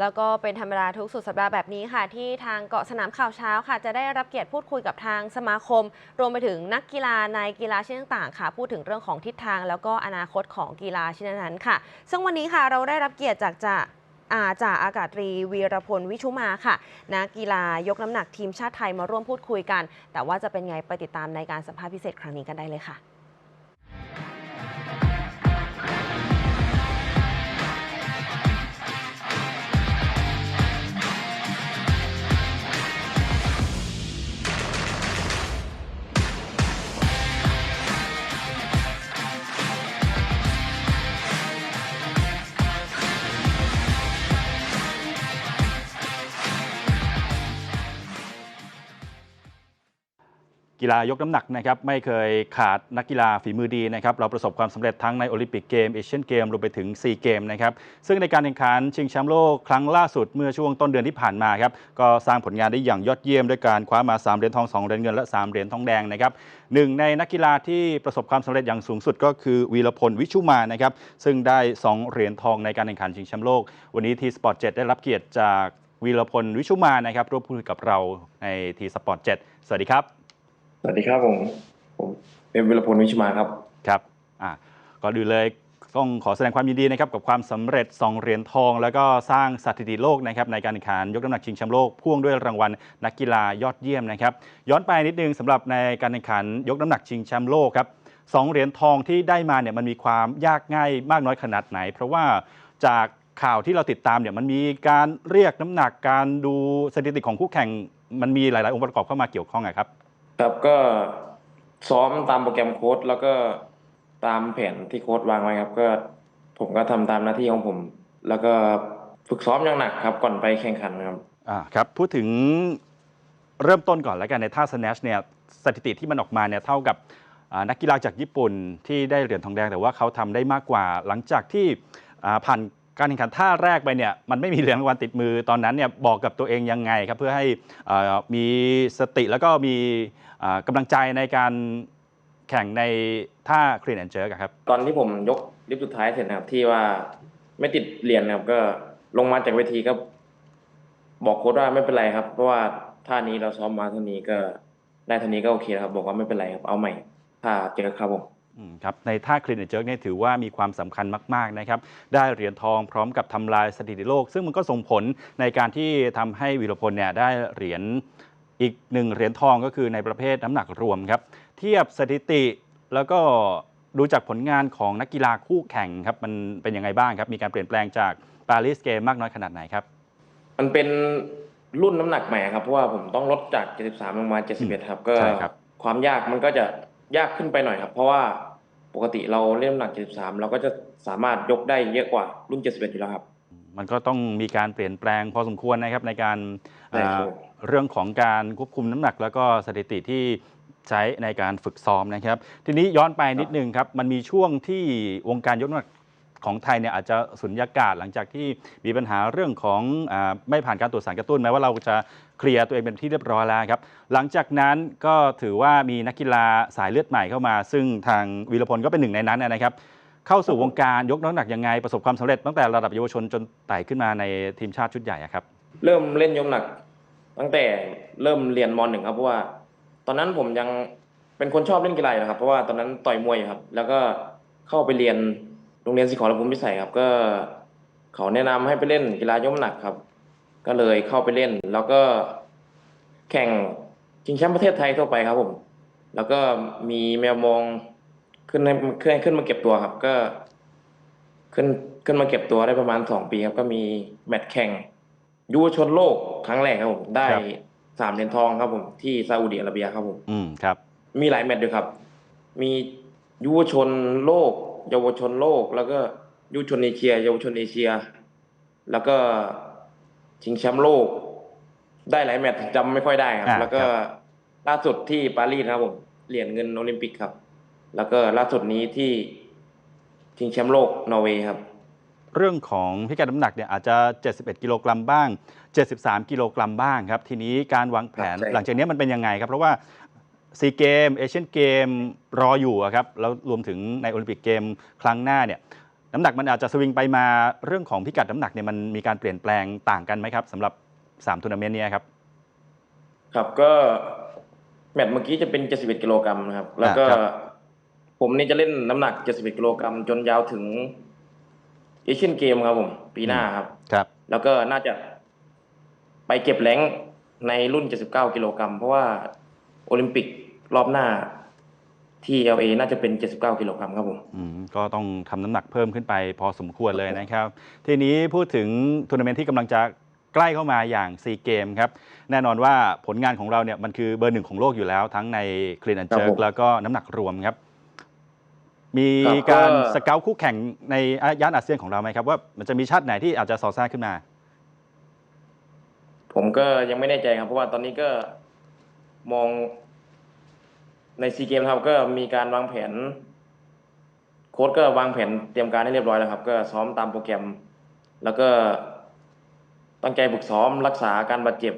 แล้วก็เป็นธรรมดาทุกสุดสัปดาห์แบบนี้ค่ะ ที่ทางเกาะสนามข่าวเช้าค่ะ จะได้รับเกียรติพูดคุยกับทางสมาคม รวมไปถึงนักกีฬาในกีฬาชนิดต่างๆค่ะ พูดถึงเรื่องของทิศทาง แล้วก็อนาคตของกีฬาชนิดนั้นค่ะ ซึ่งวันนี้ค่ะเราได้รับเกียรติจากจะอาจ่าอากาศตรีวีรพลวิชุมาค่ะนักกีฬายกน้ำหนักทีมชาติไทยมาร่วมพูดคุยกัน แต่ว่าจะเป็นไงไปติดตามในการสัมภาษณ์พิเศษครั้งนี้กันได้เลยค่ะ ฬายกน้ำหนักนะครับไม่เคยขาดนักกีฬาฝีมือดีนะครับเราประสบความสำเร็จทั้งในโอลิมปิกเกมเอเชียนเกมรวมไปถึงซีเกมนะครับซึ่งในการแข่งขันชิงแชมป์โลกครั้งล่าสุดเมื่อช่วงต้นเดือนที่ผ่านมาครับก็สร้างผลงานได้อย่างยอดเยี่ยมด้วยการคว้ามา 3เหรียญทอง2เหรียญเงินและ3เหรียญทองแดงนะครับหนึ่งในนักกีฬาที่ประสบความสำเร็จอย่างสูงสุดก็คือวีรพลวิชุมานะครับซึ่งได้2เหรียญทองในการแข่งขันชิงแชมป์โลก วันนี้ทีสปอร์ตเได้รับเกียรติจากวีรพลวิชุมานะครับร่วมพูดคุยกับเราในทีสปอร์ตเสวัสดีครับ สวัสดีครับผมผมเป็นวิรพลวิชมาครับครับอ่าก่อนอื่นเลยต้องขอแสดงความยินดีนะครับกับความสำเร็จ 2 เหรียญทอง แล้วก็สร้างสถิติโลกนะครับในการแข่งขันยกน้ำหนักชิงแชมป์โลกพ่วงด้วยรางวัลนักกีฬายอดเยี่ยมนะครับย้อนไปนิดนึงสำหรับในการแข่งขันยกน้ำหนักชิงแชมป์โลกครับสองเหรียญทองที่ได้มาเนี่ยมันมีความยากง่ายมากน้อยขนาดไหน เพราะว่าจากข่าวที่เราติดตามเนี่ยมันมีการเรียกน้ำหนักการดูสถิติของคู่แข่งมันมีหลาย ๆ องค์ประกอบเข้ามาเกี่ยวข้องอะครับ ครับก็ซ้อมตามโปรแกรมโค้ดแล้วก็ตามแผนที่โค้ดวางไว้ครับ ก็ผมก็ทำตามหน้าที่ของผม แล้วก็ฝึกซ้อมอย่างหนักครับ ก่อนไปแข่งขันครับอ่าครับพูดถึงเริ่มต้นก่อนแล้วกันในท่าสแนชเนี่ยสถิติที่มันออกมาเนี่ยเท่ากับนักกีฬาจากญี่ปุ่นที่ได้เหรียญทองแดงแต่ว่าเขาทำได้มากกว่าหลังจากที่ผ่าน การแข่งขันท่าแรกไปเนี่ยมันไม่มีเหรียญรางวัลติดมือตอนนั้นเนี่ยบอกกับตัวเองยังไงครับเพื่อให้มีสติแล้วก็มีอ่ากำลังใจในการแข่งในท่าคลีนแอนเจอร์ครับ ตอนที่ผมยกลิฟต์สุดท้ายเสร็จนะครับที่ว่าไม่ติดเหรียญนะครับก็ลงมาจากเวทีก็บอกโค้ดว่าไม่เป็นไรครับ เพราะว่าท่านี้เราซ้อมมาเท่านี้ก็ได้เท่านี้ก็โอเคแล้วครับ บอกว่าไม่เป็นไรครับเอาใหม่ถ้าเจอครับผม ครับในท่าคลีนเจิร์กเนี่ยถือว่ามีความสำคัญมากๆนะครับได้เหรียญทองพร้อมกับทำลายสถิติโลก ซึ่งมันก็ส่งผลในการที่ทำให้วีรพลเนี่ยได้เหรียญอีกหนึ่งเหรียญทองก็คือในประเภทน้ำหนักรวมครับเทียบสถิติแล้วก็ดูจากผลงานของนักกีฬาคู่แข่งครับมันเป็นยังไงบ้างครับ มีการเปลี่ยนแปลงจากปารีสเกมมากน้อยขนาดไหนครับ มันเป็นรุ่นน้ำหนักใหม่ครับเพราะว่าผมต้องลดจาก 73 ลงมา 71 ครับก็ใช่ครับความยากมันก็จะยากขึ้นไปหน่อยครับ เพราะว่าป กติเราเล่นน้ำหนัก 73 เราก็จะสามารถยกได้เยอะกว่ารุ่น 71 อยู่แล้วครับ มันก็ต้องมีการเปลี่ยนแปลงพอสมควรนะครับในการใช่ครับอ่าเรื่องของการควบคุมน้ำหนัก แล้วก็สถิติที่ใช้ในการฝึกซ้อมนะครับ ทีนี้ย้อนไปนิดนึงครับ มันมีช่วงที่วงการยกน้ำหนัก ของไทยเนี่ยอาจจะสุญญากาศหลังจากที่มีปัญหาเรื่องของอไม่ผ่านการตรวจสารกระตุ้นแม้ว่าเราจะเคลียร์ตัวเองเป็นที่เรียบร้อยแล้วครับ หลังจากนั้นก็ถือว่ามีนักกีฬาสายเลือดใหม่เข้ามา ซึ่งทางวีรพลก็เป็นหนึ่งในนั้นนะครับ เข้าสู่วงการยกน้ำหนักยังไงประสบความสำเร็จตั้งแต่ระดับเยาวชนจนไต่ขึ้นมาในทีมชาติชุดใหญ่ครับ เริ่มเล่นยกหนัก ตั้งแต่เริ่มเรียนมหนึ่งครับเพราะว่า ตอนนั้นผมยังเป็นคนชอบเล่นกีฬาอยู่ครับ เพราะว่าตอนนั้นต่อยมวยครับ แล้วก็เข้าไปเรียน รงเรียนสิขอรภูมิพิสัยครับ ก็เขาแนะนำให้ไปเล่นกีฬายกน้ำหนักครับ ก็เลยเข้าไปเล่น แล้วก็แข่งชิงแชมป์ประเทศไทยทั่วไปครับผม แล้วก็มีแมวมองขึ้นให้ขึ้นให้ขึ้นมาเก็บตัวครับ ก็ ขึ้นขึ้นมาเก็บตัวได้ประมาณสองปีครับ ก็มีแมตช์แข่งยุวชนโลกครั้งแรกครับผมได้ครับสามเหรียญทองครับผมที่ซาอุดิอาระเบียครับผม อืมครับ มีหลายแมตช์ด้วยครับ มียุวชนโลก เยาวชนโลก แล้วก็ยุวชนเอเชีย เยาวชนเอเชีย แล้วก็ชิงแชมป์โลก ได้หลายแมตช์จำไม่ค่อยได้ครับอ่าแล้วก็ครับล่าสุดที่ปารีสนะครับผมเหรียญเงินโอลิมปิกครับ แล้วก็ล่าสุดนี้ที่ชิงแชมป์โลกนอร์เวย์ครับ เรื่องของพิกัดน้ำหนักเนี่ยอาจจะ 71 กิโลกรัมบ้าง 73 กิโลกรัมบ้างครับ ทีนี้การวางแผนครับใช่หลังจากนี้มันเป็นยังไงครับ เพราะว่า ซีเกมเอเชียนเกมรออยู่อะครับแล้วรวมถึงในโอลิมปิกเกมครั้งหน้าเนี่ยน้ำหนักมันอาจจะสวิงไปมาเรื่องของพิกัดน้ำหนักเนี่ยมันมีการเปลี่ยนแปลงต่างกันไหมครับสำหรับ3ทัวร์นาเมนต์เนี้ครับ ครับก็แมตช์เมื่อกี้จะเป็น 71 กิโลกรัมนะครับ แล้วก็อ่าครับผมนี่จะเล่นน้ำหนัก 71 กิโลกรัมจนยาวถึงเอเชียนเกมครับผม ปีหน้าครับ ครับ แล้วก็น่าจะไปเก็บแรงค์ในรุ่น 79 กิโลกรัมเพราะว่าโอลิมปิก รอบหน้าที่ LA น่าจะเป็น 79 กิโลกรัมครับผม อืมก็ต้องทำน้ำหนักเพิ่มขึ้นไปพอสมควรเลยนะครับ ทีนี้พูดถึงทัวร์นาเมนต์ที่กำลังจะใกล้เข้ามาอย่างซีเกมครับ แน่นอนว่าผลงานของเราเนี่ยมันคือเบอร์หนึ่งของโลกอยู่แล้ว ทั้งในคลีนแอนเจิครับผมแล้วก็น้ำหนักรวมครับ มีครับการก็ สเกลคู่แข่งในย่านอาเซียนของเราไหมครับ ว่ามันจะมีชาติไหนที่อาจจะสอดแทรกขึ้นมา ผมก็ยังไม่แน่ใจครับ เพราะว่าตอนนี้ก็มอง ในซีเกมครับก็มีการวางแผน โค้ชก็วางแผนเตรียมการให้เรียบร้อยแล้วครับ ก็ซ้อมตามโปรแกรม แล้วก็ตั้งใจฝึกซ้อมรักษาอาการบาดเจ็บ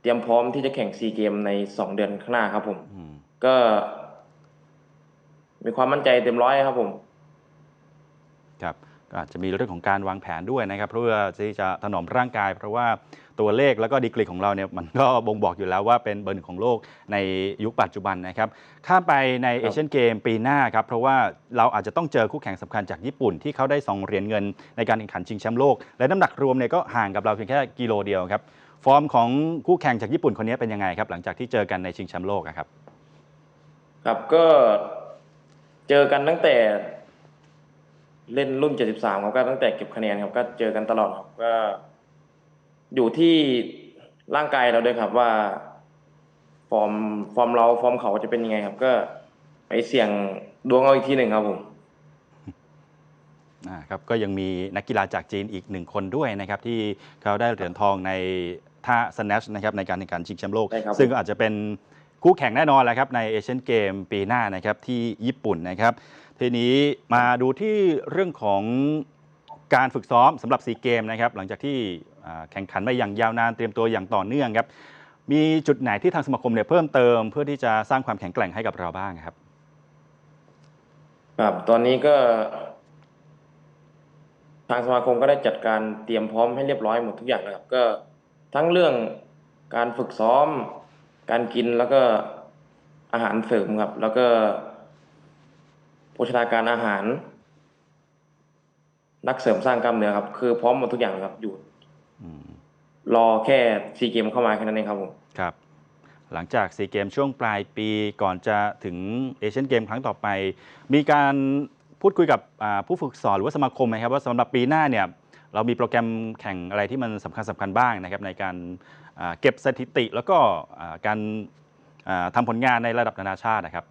เตรียมพร้อมที่จะแข่งซีเกมในสองเดือนข้างหน้าครับผมอืมก็ มีความมั่นใจเต็มร้อยครับผม ครับก็ อาจจะมีเรื่องของการวางแผนด้วยนะครับ เพื่อที่จะถนอมร่างกาย เพราะว่าตัวเลขแล้วก็ดีกรีของเราเนี่ยมันก็บ่งบอกอยู่แล้วว่าเป็นเบอร์หนึ่งของโลกในยุคปัจจุบันนะครับ ข้ามไปในเอเชียนเกมปีหน้าครับ เพราะว่าเราอาจจะต้องเจอคู่แข่งสำคัญจากญี่ปุ่นที่เขาได้ 2 เหรียญเงินในการแข่งขันชิงแชมป์โลก และน้ำหนักรวมเนี่ยก็ห่างกับเราเพียงแค่กิโลเดียวครับฟอร์มของคู่แข่งจากญี่ปุ่นคนนี้เป็นยังไงครับ หลังจากที่เจอกันในชิงแชมป์โลกครับ ครับก็เจอกันตั้งแต่ เล่นรุ่น 73ครับก็ตั้งแต่เก็บคะแนนครับก็เจอกันตลอดครับก็อยู่ที่ร่างกายเราด้วยครับว่า ฟอร์มฟอร์มเราฟอร์มเขาจะเป็นยังไงครับ ก็ไปเสี่ยงดวงเอาอีกทีหนึ่งครับผมอ่าครับก็ยังมีนักกีฬาจากจีนอีกหนึ่งคนด้วยนะครับ ที่เขาได้เหรียญทองในท่าสแนชนะครับในการแข่งขันชิงแชมป์โลกใช่ครับซึ่งก็อาจจะเป็น คู่แข่งแน่นอนแหละครับในเอเชียนเกมปีหน้านะครับที่ญี่ปุ่นนะครับ ทีนี้มาดูที่เรื่องของการฝึกซ้อมสำหรับซีเกมนะครับหลังจากที่แข่งขันมาอย่างยาวนานเตรียมตัวอย่างต่อเนื่องครับมีจุดไหนที่ทางสมาคมเนี่ยเพิ่มเติม เพื่อที่จะสร้างความแข็งแกร่งให้กับเราบ้างครับ ครับตอนนี้ก็ ทางสมาคมก็ได้จัดการเตรียมพร้อมให้เรียบร้อยหมดทุกอย่างแล้วครับ ก็ทั้งเรื่องการฝึกซ้อม การกินแล้วก็อาหารเสริมครับ แล้วก็โภชนาการอาหาร นักเสริมสร้างกล้ามเนื้อครับ คือพร้อมหมดทุกอย่างครับอยู่อืมรอแค่ซีเกมเข้ามาแค่นั้นเองครับผมครับ หลังจากซีเกมช่วงปลายปีก่อนจะถึงเอเชียนเกมครั้งต่อไป มีการพูดคุยกับอ่าผู้ฝึกสอนหรือว่าสมาคมไหมครับว่าสำหรับปีหน้าเนี่ย เรามีโปรแกรมแข่งอะไรที่มันสำคัญสำคัญบ้างนะครับในการอ่าเก็บสถิติแล้วก็อ่าการอ่าทำผลงานในระดับนานาชาตินะครับ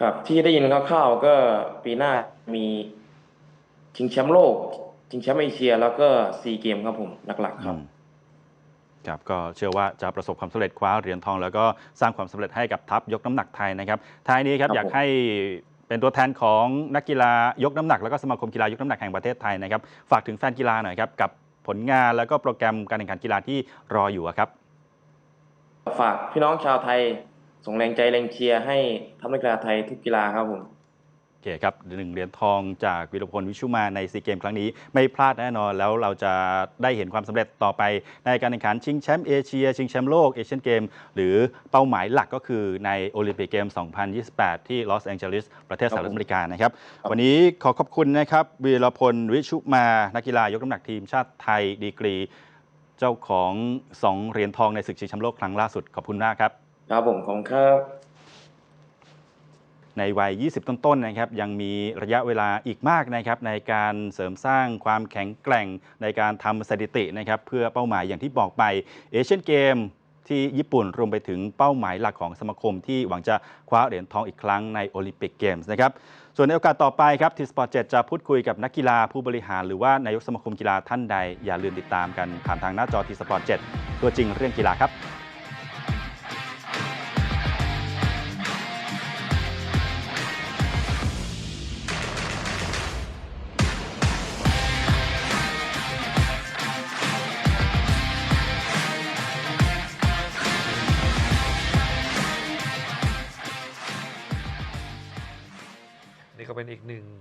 ครับที่ได้ยินคร่าวๆก็ปีหน้ามีชิงแชมป์โลกชิงแชมป์เอเชีย แล้วก็ซีเกมครับผมหลักๆครับอืมครับก็เชื่อว่าจะประสบความสำเร็จคว้าเหรียญทอง แล้วก็สร้างความสำเร็จให้กับทัพยกน้ำหนักไทยนะครับท้ายนี้ครับครับอยากผมให้ เป็นตัวแทนของนักกีฬายกน้ำหนักแล้วก็สมาคมกีฬายกน้ำหนักแห่งประเทศไทยนะครับฝากถึงแฟนกีฬาหน่อยครับกับผลงานแล้วก็โปรแกรมการแข่งขันกีฬาที่รออยู่ครับ ฝากพี่น้องชาวไทยส่งแรงใจแรงเชียร์ให้ทัพนักกีฬาไทยทุกกีฬาครับผม อเคครับหนึ่งเหรียญทองจากวิรพลวิชุมาในซีเกมครั้งนี้ไม่พลาดแน่นอน แล้วเราจะได้เห็นความสำเร็จต่อไป ในการแข่งขันชิงแชมป์เอเชีย ชิงแชมป์โลกเอเชียนเกม หรือเป้าหมายหลักก็คือในโอลิมปิกเกม 2028 ที่ลอสแองเจลิสประเทศสหรัฐอเมริกานะครับ วันนี้ขอขอบคุณนะครับวีรพลวิชุมานักกีฬายกน้ำหนักทีมชาติไทยดีกรี เจ้าของ 2 เหรียญทองในศึกชิงแชมป์โลกครั้งล่าสุดขอบคุณมากครับครับผมของครับ ในวัย 20 ต้นๆนะครับยังมีระยะเวลาอีกมากนะครับในการเสริมสร้างความแข็งแกร่งในการทำสถิตินะครับเพื่อเป้าหมายอย่างที่บอกไปเอเชียนเกมที่ญี่ปุ่นรวมไปถึงเป้าหมายหลักของสมาคมที่หวังจะคว้าเหรียญทองอีกครั้งในโอลิมปิกเกมส์นะครับส่วนในโอกาสต่อไปครับทีสปอร์ตเจะพูดคุยกับนักกีฬาผู้บริหาร หรือว่านายกสมาคมกีฬาท่านใด อย่าลืมติดตามกันผ่านทางหน้าจอทีสปอร์ตเตัวจริงเรื่องกีฬาครับ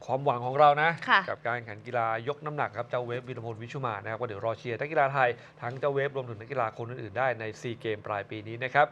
ความหวังของเรานะ ค่ะ กับการแข่งขันกีฬายกน้ำหนักครับเจ้าเวฟวิรพลวิชุมานะครับก็เดี๋ยวรอเชียร์นักกีฬาไทยทั้งเจ้าเวฟรวมถึงนักกีฬาคนอื่นๆได้ในซีเกมปลายปีนี้นะครับ